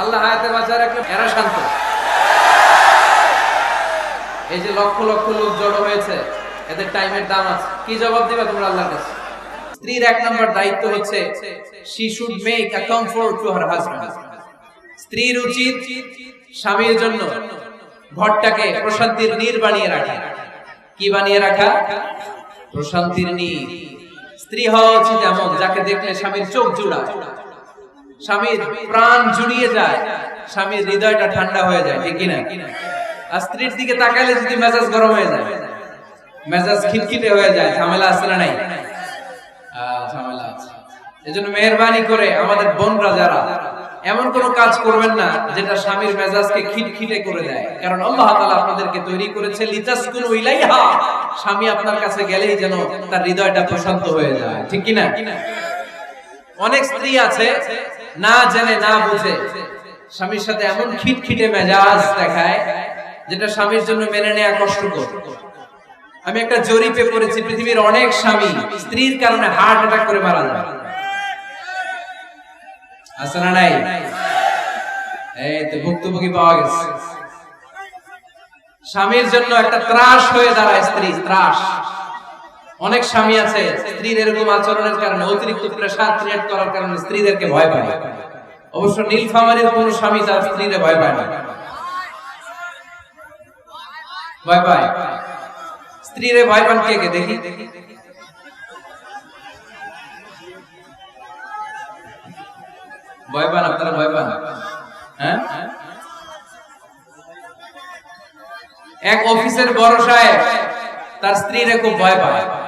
আল্লাহ হায়াতে বাঁচায় রাখলে এরা শান্ত। এই যে লক্ষ লক্ষ লোক জড়ো হয়েছে, এদের টাইমের দাম আছে। কি জবাব দিবা তোমরা আল্লাহর কাছে? স্ত্রীর এক নম্বর দায়িত্ব হচ্ছে she should make a comfort to her husband স্ত্রীর উচিত স্বামীর জন্য ঘরটাকে প্রশান্তির নীর বানিয়ে রাখা। কি বানিয়ে রাখা? প্রশান্তির নীর। স্ত্রী হওয়া উচিত এমন, যাকে দেখলে স্বামীর চোখ জুড়া। স্বামীর প্রাণ জুড়িয়ে যায়, স্বামীর হৃদয়টা ঠান্ডা হয়ে যায়, ঠিক কিনা? আর স্ত্রীর দিকে তাকাইলে যদি মেজাজ গরম হয়ে যায়, মেজাজ খিটখিটে হয়ে যায়, ঝামেলা আছে না নাই? ঝামেলা আছে। এজন্য মেহরবানি করে আমাদের বোনরা যারা, এমন কোন কাজ করবেন না যেটা স্বামীর মেজাজকে খিটখিটে করে দেয়। কারণ আল্লাহ তাআলা আপনাদেরকে তৈরি করেছে, লিতাসকুনু ইলাইহা। স্বামী আপনার কাছে গেলেই যেন তার হৃদয়টা প্রশান্ত হয়ে যায়, ঠিক কি না অনেক স্ত্রী আছে না জেনে, না বুঝে। স্বামীর সাথে এমন খিটখিটে মেজাজ দেখায়, যেটা স্বামীর জন্য মেনে নেওয়া কষ্টকর। আমি একটা জরিপে পড়েছি, পৃথিবীর অনেক স্বামী স্ত্রীর কারণে হার্ট অ্যাটাক করে মারা যায়। আছে না নাই? এই তো ভুক্তভোগী পাওয়া গেছে। স্বামীর জন্য একটা ত্রাস হয়ে দাঁড়ায় স্ত্রী, ত্রাস। অনেক স্বামী আছে, স্ত্রীর এরকম আচরণের কারণে, অতিরিক্ত প্রেসার ক্রিয়েট করার কারণে স্ত্রীদেরকে ভয় পায়। অবশ্য নীলফামারীর কোন স্বামী তার স্ত্রীরে ভয় পায় না। ভয় পায়। স্ত্রীরে ভয় পান কে কে? দেখি। ভয় পান, আপনারা ভয় পান? হ্যাঁ? এক অফিসের বড় সাহেব তার স্ত্রীরে খুব ভয় পায়।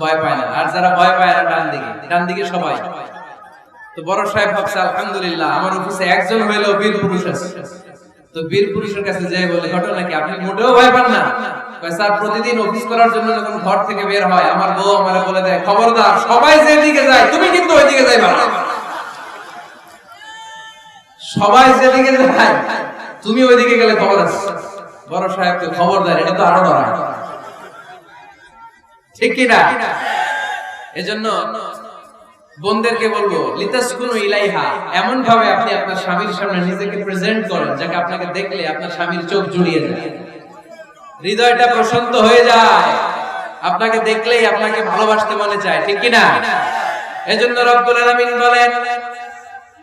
ভয় পায় না। আর যারা ভয় পায় এরা ডান দিকে। ডান দিকে সবাই। তো বড় সাহেব ভাবছে, আলহামদুলিল্লাহ, আমার অফিসে একজন হইলেও বীর পুরুষ আছে। তো বীর পুরুষের কাছে যাই বলে, ঘটনা কি? আপনি মোটেও ভয় পান না? স্যার, প্রতিদিন অফিস করার জন্য যখন ঘর থেকে বের হয়, আমার বউ বলে দেয়, খবরদার, সবাই যেদিকে যায়, তুমি কিন্তু ওইদিকে সবাই যেদিকে যায়, তুমি ওইদিকে গেলে খবর আছে। বড় সাহেবকে খবর দেয় এটা তো আরও ডরায় ঠিক কি না এজন্য বোনদেরকে বলব ইলাইহা এমন ভাবে আপনি আপনার স্বামীর সামনে নিজেকে প্রেজেন্ট করেন, যাকে আপনাকে দেখলে আপনার স্বামীর চোখ জুড়িয়ে হৃদয়টা প্রশান্ত হয়ে যায়। আপনাকে দেখলেই আপনাকে ভালোবাসতে মনে চায়, ঠিক কি না এজন্য রব্বুল আলামিন বলেন,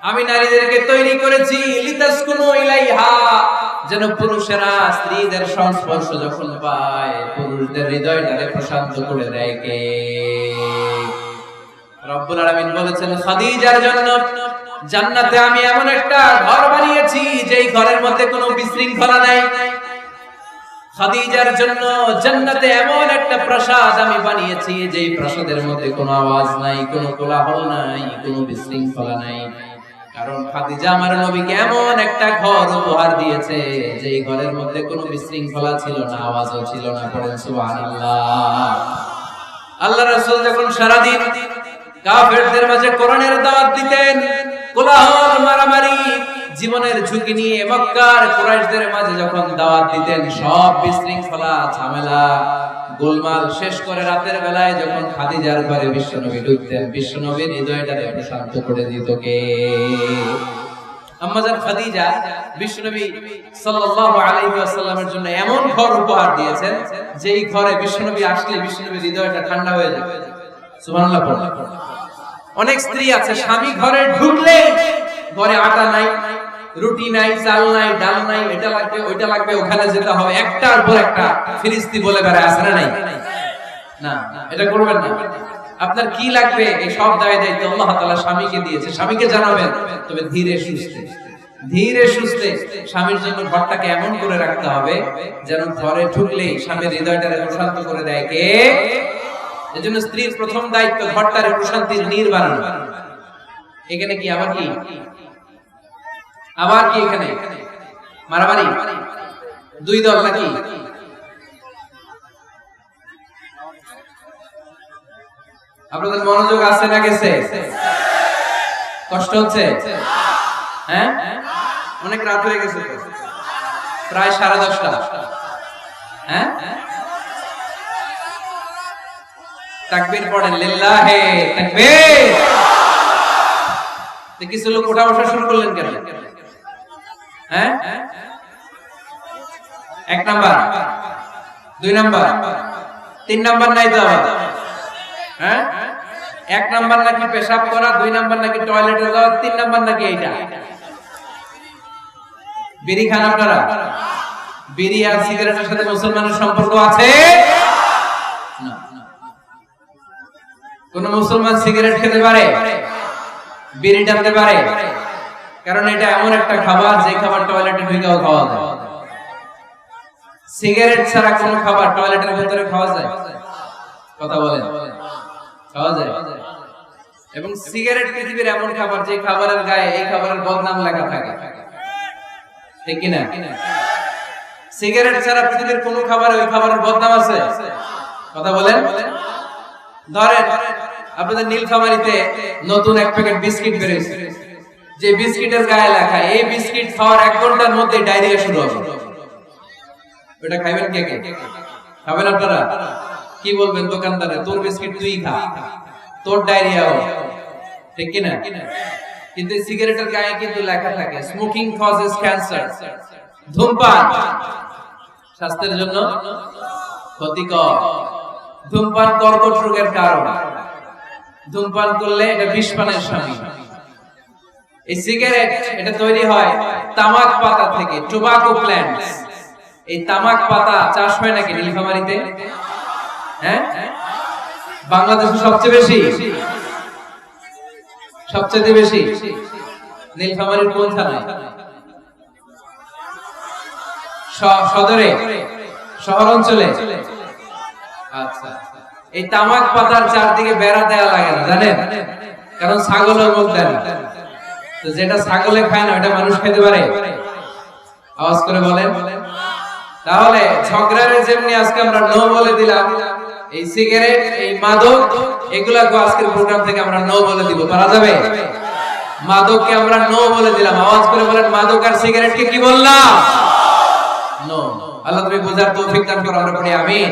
আমি নারীদেরকে তৈরি করেছি, লিতাসকুনু ইলাইহা। যেন পুরুষেরা স্ত্রীদের সংস্পর্শ যখন পায়, পুরুষদের হৃদয়টাকে প্রশান্ত করে দেয় কে? রব্বুল আলামিন বলেছেন, খাদিজার জন্য জান্নাতে আমি এমন একটা ঘর বানিয়েছি, যেই ঘরের মধ্যে কোনো বিশৃঙ্খলা নাই। খাদিজার জন্য জান্নাতে এমন একটা প্রাসাদ আমি বানিয়েছি, যেই প্রাসাদের মধ্যে কোনো আওয়াজ নাই, কোনো কোলাহল নাই, কোনো বিশৃঙ্খলা নাই। কারণ খাদিজা আমার একটা ঘর উপহার দিয়েছে, যেই ঘরের মধ্যে কোনো বিশৃঙ্খলা ছিল না, আওয়াজও ছিল না সুবহানাল্লাহ। আল্লাহ রাসূল যখন সারাদিন কাফেরদের মাঝে কোরআনের দাওয়াত দিতেন, কোলাহল, মারামারি, জীবনের ঝুঁকি নিয়ে মক্কার কুরাইশদের মাঝে যখন দাওয়াত দিতেন, সব বিশৃঙ্খলা, ঝামেলা গোলমাল শেষ করে রাতের বেলায় যখন দিত কে? আম্মাজান খাদিজা বিশ্বনবী এমন ঘর উপহার দিয়েছেন, যেই ঘরে বিশ্বনবী আসলে বিশ্বনবীর হৃদয়টা ঠান্ডা হয়ে যাবে। সুবহানাল্লাহ পড়ুন। অনেক স্ত্রী আছে, স্বামী ঘরে ঢুকলে ঘরে আটা নাই। রুটি নাই, চাল নাই, ডাল নাই, এটা লাগবে, ওইটা লাগবে, ওখানে যেতে হবে। একটার পর একটা ফিরিস্তি বলে বেড়ায়, আছে না নাই? না, এটা করবেন না। আপনার কি লাগবে? এই সব দায় দায়িত্ব আল্লাহ তাআলা স্বামীকে দিয়েছে। স্বামীকে জানাবেন, তবে ধীরে সুস্থে ধীরে সুস্থে স্বামীর জন্য ঘরটাকে এমন করে রাখতে হবে, যেন ঘরে ঢুকলেই স্বামীর হৃদয়টারে প্রশান্ত করে দেয়। কে? এজন্য স্ত্রীর প্রথম দায়িত্ব ঘরটারে প্রশান্তির নীর বানানো এখানে কি আবার কি? আবার কি এখানে? মারামারি? দুই দল নাকি? আপনাদের মনোযোগ আছে না গেছে? কষ্ট হচ্ছে? হ্যাঁ? অনেক রাত হয়ে গেছে প্রায় সাড়ে দশটা। হ্যাঁ? তাকবীর পড়েন, লিল্লাহে তাকবীর। কিছু লোক ওঠা বসা শুরু করলেন কেন? হ্যাঁ? এক নাম্বার। দুই নাম্বার। তিন নাম্বার নাই তো হ্যাঁ? এক নাম্বার নাকি পেশাব করা, দুই নাম্বার নাকি টয়লেটে যাওয়া, তিন নাম্বার নাকি এইটা? বিড়ি খান আপনারা? বিড়ি আর সিগারেটের সাথে মুসলমানের সম্পর্ক আছে? কোন মুসলমান সিগারেট খেতে পারে? বিড়ি টানতে পারে? কারণ এটা এমন একটা খাবার, যে খাবার টয়লেটে ঢুকেও খাওয়া যায়। সিগারেট ছাড়া কোন খাবার টয়লেটের ভেতরে খাওয়া যায়? কথা বলেন। খাওয়া যায়? এবং সিগারেট পৃথিবীর এমন খাবার, যে খাবারের গায়ে এই খাবারের বদনাম লেখা থাকে। ঠিক কিনা? সিগারেট ছাড়া পৃথিবীর কোন খাবার ওই খাবারের বদনাম আছে? কথা বলেন। ধরেন, আপনাদের নীলফামারিতে নতুন এক প্যাকেট বিস্কিট বেরিয়েছে। যে বিস্কিটের গায়ে লেখা, এই বিস্কিট খাওয়ার এক ঘণ্টার মধ্যে ডায়রিয়া শুরু হবে। ওটা খাইবেন কে কে? খাবেন আপনারা? কি বলবেন দোকানদারে? তোর বিস্কিট তুই খা। তোর ডায়রিয়া হবে ঠিক কিনা কিন্তু সিগারেটের গায়ে কিন্তু লেখা থাকে স্মোকিং কজেস ক্যান্সার ধূমপান। স্বাস্থ্যের জন্য ক্ষতিকর। ধূমপান কর্কট রোগের কারণ। ধূমপান করলে এটা বিষপানের স্বামী। এই সিগারেট এটা তৈরি হয় তামাক পাতা থেকে টোবাকো প্ল্যান্টস এই তামাক পাতা চাষ হয় নাকি নীলফামারিতে? হ্যাঁ? বাংলাদেশে সবচেয়ে বেশি? সবচেয়ে বেশি? নীলফামারীর কোন থানায়? সদরে? শহর অঞ্চলে? আচ্ছা এই তামাক পাতার চারদিকে বেড়া দেওয়া লাগে না, জানেন? কারণ ছাগলের মুখ দেয় যেটা ছাগলে খায় না ওটা মানুষ খেতে পারে। আওয়াজ করে বলেন। তাহলে ঝগড়ারে যেমনি আজকে আমরা নো বলে দিলাম, এই সিগারেট, এই মাদক, এগুলাকে আজকের প্রোগ্রাম থেকে আমরা নো বলে দিব। পারা যাবে? মাদককে আমরা নো বলে দিলাম। আওয়াজ করে বলেন, মাদক আর সিগারেটকে কি বললাম? নো। আল্লাহ তুমি বোঝার তৌফিক দান করো, আমরা পড়ি, আমিন।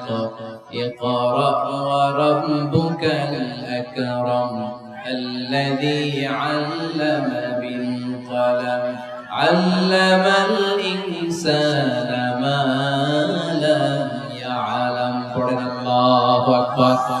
اقرأ وربك الأكرم الذي علم بالقلم. علم الإنسان ما لم يعلم. الله أكبر.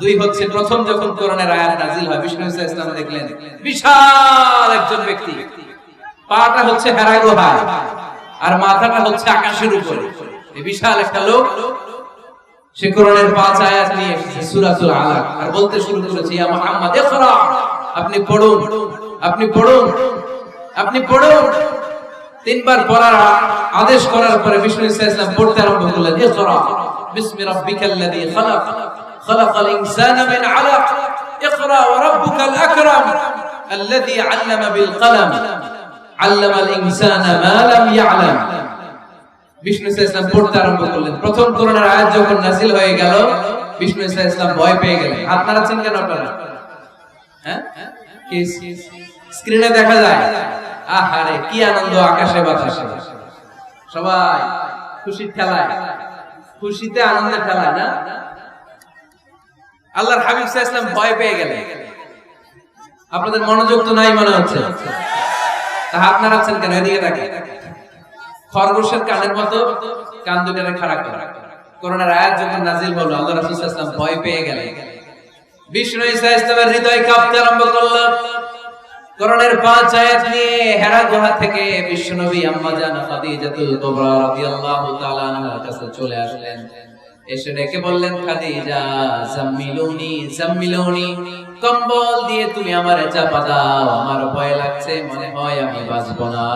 দুই হচ্ছে প্রথম যখন কোরআনের আয়াত নাজিল হয়, বিষ্ণু ইসলাম দেখলেন, বিশাল একজন ব্যক্তি। পাটা হচ্ছে হেরা গুহায় আর মাথাটা হচ্ছে আকাশের উপরে। এই বিশাল একটা লোক, সে কোরআনের পাঁচ আয়াত নিয়ে এসেছে, সূরাতুল আলাক। আর বলতে শুরু করেছে, ইয়া মুহাম্মদ, ইকরা, আপনি পড়ুন আপনি পড়ুন আপনি পড়ুন। তিনবার পড়ার আদেশ করার পরে বিষ্ণু ইসলাম পড়তে আরম্ভ করলেন, ইকরা, বিসমি রাব্বিকাল্লাযী খালাক। খালাকাল ইনসানা মিন আলাক ইকরা ওয়া রাব্বুকাল আকরাম الذي علم بالقلم علم الانسان ما لم يعلم বিষ্ণু ইসলাম পড়তে আরম্ভ করলেন প্রথম করোনার আয়াত যখন নাজিল হয়ে গেল বিষ্ণু ইসলাম ভয় পেয়ে গেলেন হাত নাড়াচ্ছেন কেন আপনারা হ্যাঁ কি স্ক্রিনে দেখা যায় আহারে কি আনন্দ আকাশে বাতাসে সবাই খুশির খেলায় খুশিতে আনন্দে ঠেলা না আল্লাহর হাবিব ওয়াসাল্লাম ভয় পেয়ে গেলেন। আপনাদের মনোযোগ তো নাই মনে হচ্ছে? হাত নাড়াচ্ছেন কেন? এদিকে দেখেন খরগোশের কানের মতো কান দুটারে খাড়া করে। করোনার আয়াত যখন নাজিল আল্লাহ ভয় পেয়ে বিষ্ণু ইসলামের হৃদয় কাঁপতে আরম্ভ করল। করোনার পাঁচ আয়াত নিয়ে হেরা গুহা থেকে বিশ্বনবী আম্মা কুবরা রাদিয়াল্লাহু তাআলা কাছে চলে আসলেন। এসে ডেকে বললেন, খাদিজা, জাম্মিলুনি জাম্মিলুনি, কম্বল দিয়ে তুমি আমারে চাপা দাও, আমার ভয় লাগছে, মনে হয় আমি বাঁচব না।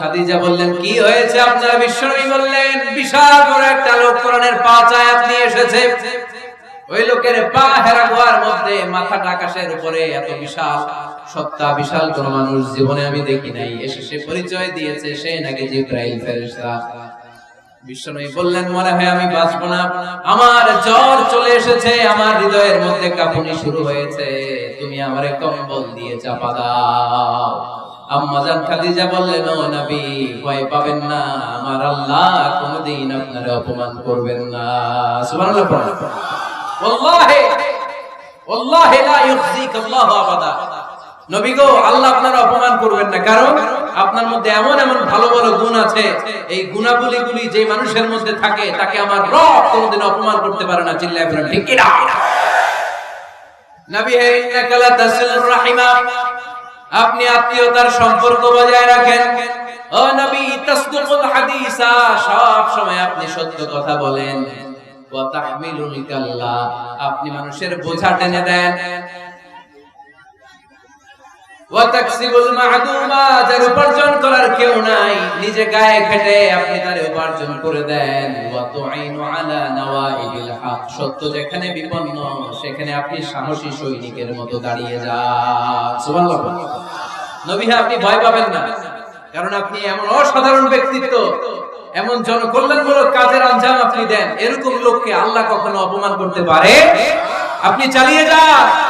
খাদিজা বললেন, কি হয়েছে? বিশ্বনবী বললেন, বিশাল বড় একটা লোক কোরআনের নিয়ে এসেছে। ওই লোকের পা হেরা গোয়ার মধ্যে, মাথাটা আকাশের উপরে, এত বিশাল, সত্তা বিশাল কোন মানুষ জীবনে আমি দেখি নাই। এসে সে পরিচয় দিয়েছে, সে নাকি জিব্রাইল ফেরেশতা। বিশ্বনবী বললেন মনে হয় আমি বাঁচবো না। আমার জ্বর চলে এসেছে আমার হৃদয়ের মধ্যে কাঁপুনি শুরু হয়েছে। তুমি আমারে কম্বল দিয়ে চাপা দাও। আম্মাজান খাদিজা বললেন ও নবী ভয় পাবেন না। আমার আল্লাহ কোনোদিন আপনারে অপমান করবেন না। সুবহানাল্লাহ ওয়াল্লাহি ওয়াল্লাহি লা ইউখজিক আল্লাহু আবাদা। আল্লাহ অপমান করবেন না। কারণ আপনার মধ্যে এমন এমন ভালো ভালো গুণ আছে, এই যে মানুষের মধ্যে থাকে, তাকে আমার রব কোনোদিন অপমান করতে পারে না, চিল্লায় ঠিক কি না নবী, হে ইন্নাকা লা তাসিলুর রাহিমা, আপনি আত্মীয়তার সম্পর্ক বজায় রাখেন। ও নবী, তাসদুকুল হাদিসা, সব সময় আপনি সত্য কথা বলেন। ওয়া আপনি মানুষের বোঝা টেনে দেন। যার উপার্জন করার কেউ নাই। নিজে গায়ে খেটে আপনি উপার্জন করে দেন। সত্য যেখানে বিপন্ন সেখানে আপনি সাহসী সৈনিকের মতো দাঁড়িয়ে যান। সুবহানাল্লাহ। নবী হ্যাঁ, আপনি ভয় পাবেন না। কারণ আপনি এমন অসাধারণ ব্যক্তিত্ব এমন জনকল্যাণমূলক কাজের আঞ্জাম আপনি দেন। এরকম লোককে আল্লাহ কখনো অপমান করতে পারে? আপনি চালিয়ে যান।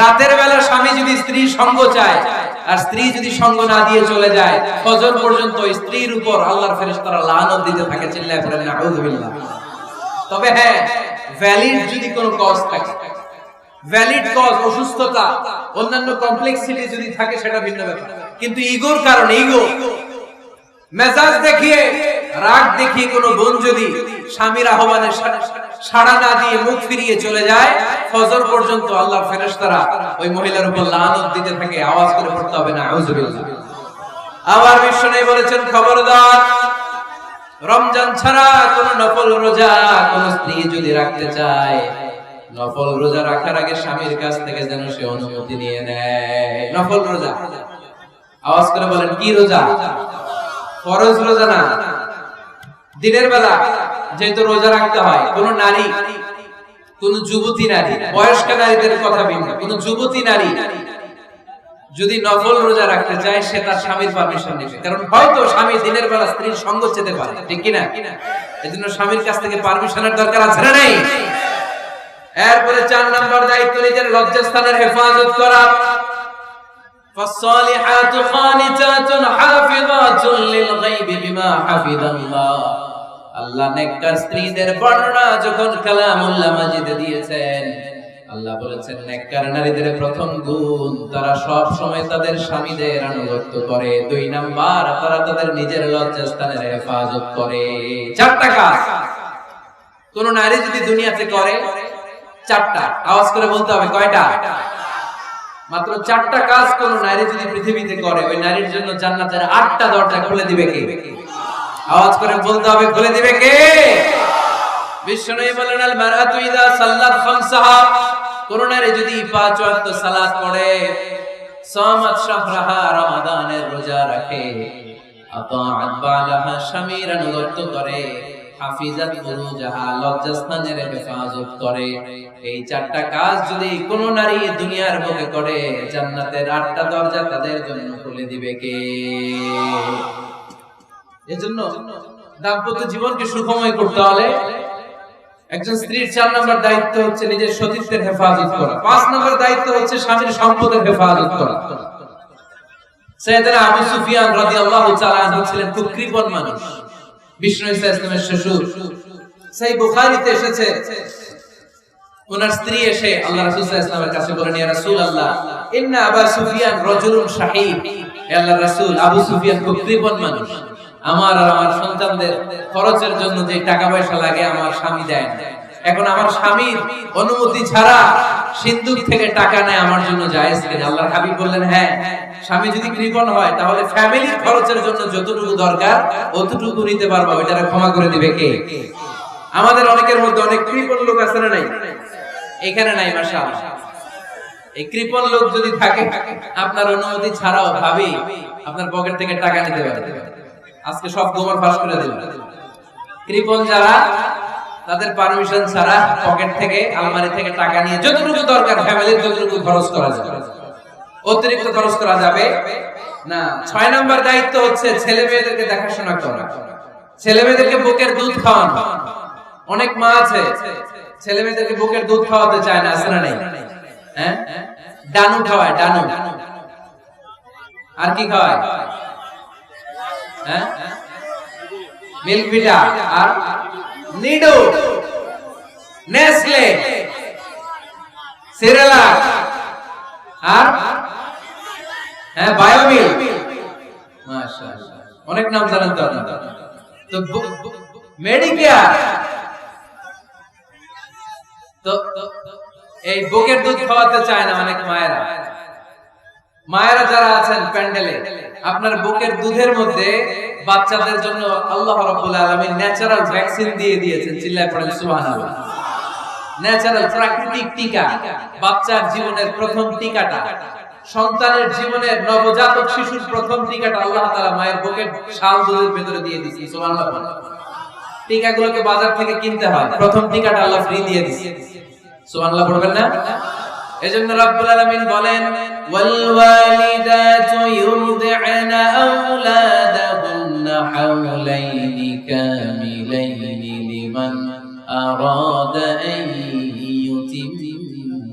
রাতের বেলা স্বামী যদি স্ত্রীর সঙ্গ চায়, আর স্ত্রী যদি সঙ্গ না দিয়ে চলে যায়, ফজর পর্যন্ত স্ত্রীর উপর আল্লাহর ফেরেশতারা লানত দিতে থাকে, চিল্লায় পড়েন নাউযুবিল্লাহ। তবে হ্যাঁ ভ্যালিড যদি কোনো কজ থাকে ভ্যালিড কজ অসুস্থতা, অন্যান্য কমপ্লেক্সিটি যদি থাকে, সেটা ভিন্ন ব্যাপার। কিন্তু ইগোর কারণে ইগো মেজাজ দেখিয়ে, রাগ দেখিয়ে কোনো বোন যদি স্বামীর আহ্বানে সাড়া না দিয়ে মুখ ফিরিয়ে চলে যায়, ফজর পর্যন্ত আল্লাহর ফেরেশতারা ওই মহিলার উপর লানত দিতে থাকে, আওয়াজ করে পড়তে হবে না আবার বিশ্ব নেই বলেছেন, খবরদার, রমজান ছাড়া কোন নফল রোজা কোন স্ত্রী যদি রাখতে চায়, নফল রোজা রাখার আগে স্বামীর কাছ থেকে যেন সে অনুমতি নিয়ে নেয়। নফল রোজা। আওয়াজ করে বলেন, কি রোজা? ফরজ রোজা না। দিনের বেলা যেহেতু রোজা রাখতে হয়, কোন নারী, কোন যুবতী নারী, বয়স্ক নারীদের কথা ভিন্ন, কোন যুবতী নারী যদি নফল রোজা রাখতে চায়, সে তার স্বামীর পারমিশন নেবে। কারণ হয়তো স্বামী দিনের বেলা স্ত্রীর সঙ্গ চেতে পারে, ঠিক কিনা? এজন্য স্বামীর কাছ থেকে পারমিশনের দরকার আছে না নেই? এরপরে চার নাম্বার দায়িত্ব, নিজের লজ্জাস্থানের হেফাজত করা। فالصالحات قانتات حافظات للغيب بما حفظ الله আল্লাহ নেককার স্ত্রীদের বর্ণনা যখন কালামুল্লাহ মাজিদে দিয়েছেন আল্লাহ বলেছেন নেককার নারীদের প্রথম গুণ তারা সব সময় তাদের স্বামীদের আনুগত্য করে দুই নাম্বার তারা তাদের নিজের লজ্জাস্থানের হেফাজত করে চারটা কাজ কোন নারী যদি দুনিয়াতে করে চারটা আওয়াজ করে বলতে হবে কয়টা মাত্র চারটা কাজ কোন নারী যদি পৃথিবীতে করে, ওই নারীর জন্য জান্নাতের আটটা দরজা খুলে দিবে কে? আওয়াজ করে বলতে হবে, খুলে দিবে কে? বিশ্বনবী বলেন আল মারআতু ইযা সাল্লাত খামসাহা। কোন নারী যদি পাঁচ ওয়াক্ত সালাত পড়ে, সামাত শাহরাহা রমাদানের রোজা রাখে, আতাআত বালাহা স্বামীর আনুগত্য করে। হাফিজাত লজ্জাস্থানের হেফাজত করে। এই চারটা কাজ যদি কোন নারী দুনিয়ার বুকে করে, জান্নাতের আটটা দরজা তাদের জন্য খুলে দিবে কে? এজন্য দাম্পত্য জীবনকে সুখময় করতে হলে একজন স্ত্রীর চার নম্বর দায়িত্ব হচ্ছে নিজের সতীত্বের হেফাজত করা। পাঁচ নম্বর দায়িত্ব হচ্ছে স্বামীর সম্পদের হেফাজত করা। সৈয়দনা আবু সুফিয়ান রাদিয়াল্লাহু তাআলা ছিলেন খুব কৃপণ মানুষ। বিষ্ণু ইসা ইসলামের শ্বশুর। সেই বুখারীতে এসেছে, ওনার স্ত্রী এসে আল্লাহ কাছে বলেন, ইয়া রাসূলুল্লাহ, ইন্না আবা সুফিয়ান রাজুলুন শাহীদ হে রাসূল, আবু সুফিয়ান খুব কৃপণ মানুষ। আমার আর আমার সন্তানদের খরচের জন্য যে টাকা পয়সা লাগে, আমার স্বামী দেয় এখন আমার স্বামীর অনুমতি ছাড়া সিন্ধুক থেকে টাকা নেয়, আমার জন্য জায়েজ কিনা? আল্লাহর হাবিব বললেন হ্যাঁ। স্বামী যদি কৃপণ হয়, তাহলে ফ্যামিলির খরচের জন্য যতটুকু দরকার, অতটুকু নিতে পারবা ওইটারে ক্ষমা করে দিবে কে? আমাদের অনেকের মধ্যে অনেক কৃপণ লোক আছে না নাই? এখানে নাই, মাশাআল্লাহ। এই কৃপণ লোক যদি থাকে, আপনার অনুমতি ছাড়াও ভাবি, আপনার পকেট থেকে টাকা নিতে পারে। আজকে সব গোবর ফাঁস করে দেবে কৃপণ যারা, তাদের পারমিশন ছাড়া পকেট থেকে, আলমারি থেকে টাকা নিয়ে যতটুকু দরকার, ফ্যামিলির যতটুকু খরচ করা যাবে অতিরিক্ত খরচ করা যাবে? না। ছয় নম্বর দায়িত্ব হচ্ছে ছেলে মেয়েদেরকে দেখাশোনা করা। ছেলে মেয়েদেরকে বুকের দুধ খাওয়ানো। অনেক মা আছে, ছেলে মেয়েদেরকে বুকের দুধ খাওয়াতে চায় না না নাই? হ্যাঁ? ডানু খাওয়ায়, ডানু। আর কি খাওয়ায়? হ্যাঁ? মিল্ক বিটা আর নিডো। নেসলে। সিরেলাক আর হ্যাঁ বায়োমিল। অনেক নাম জানেন তো তো মেডিকেয়ার। তো, এই বুকের দুধ খাওয়াতে চায় না অনেক মায়েরা। মায়েরা যারা আছেন প্যান্ডেলে, আপনার বুকের দুধের মধ্যে বাচ্চাদের জন্য আল্লাহ রাব্বুল আলামিন ন্যাচারাল ভ্যাকসিন দিয়ে দিয়েছেন, চিল্লায় পড়েন, সুবহানাল্লাহ। ন্যাচারাল প্রাকৃতিক টিকা, বাচ্চার জীবনের প্রথম টিকাটা। সন্তানের জীবনের নবজাতক শিশুর প্রথম টিকাটা আল্লাহ তাআলা মায়ের বুকের শাল দুধের ভেতরে দিয়ে দিয়েছেন সুবহানাল্লাহ টিকাগুলোকে বাজার থেকে কিনতে হয়। প্রথম টিকাটা আল্লাহ ফ্রি দিয়ে দিয়েছে। সুবহানাল্লাহ পড়বেন না? এজন্য রব্বুল আলামিন বলেন, ওয়াল ওয়ালিদাতু ইউরদি'না আওলাদাহুন্না হাওলাইনি কামিলাইনি লিমান আরাদা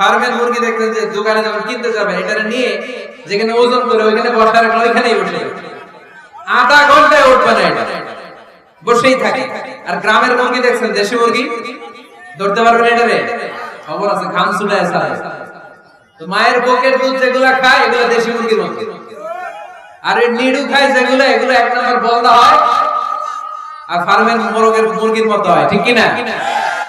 ফার্মের মুরগি দেখছেন যে দোকানে যখন কিনতে যাবেন এটারে নিয়ে যেখানে ওজন করে ওইখানে বসা রাখলে ওইখানেই বসে আধা ঘন্টায় উঠবে না এটা। বসেই থাকে। আর গ্রামের মুরগি দেখছেন, দেশি মুরগি? ধরতে পারবেন এটারে? খবর আছে, ঘাম ছুটায় সারে। তো মায়ের বুকের দুধ যেগুলা খায়, এগুলো দেশি মুরগির মতো আর এই নিডু খায় যেগুলো, এগুলো এক নম্বর বলদা হয়। আর ফার্মের মোরগের, মুরগির মতো হয়, ঠিক কি না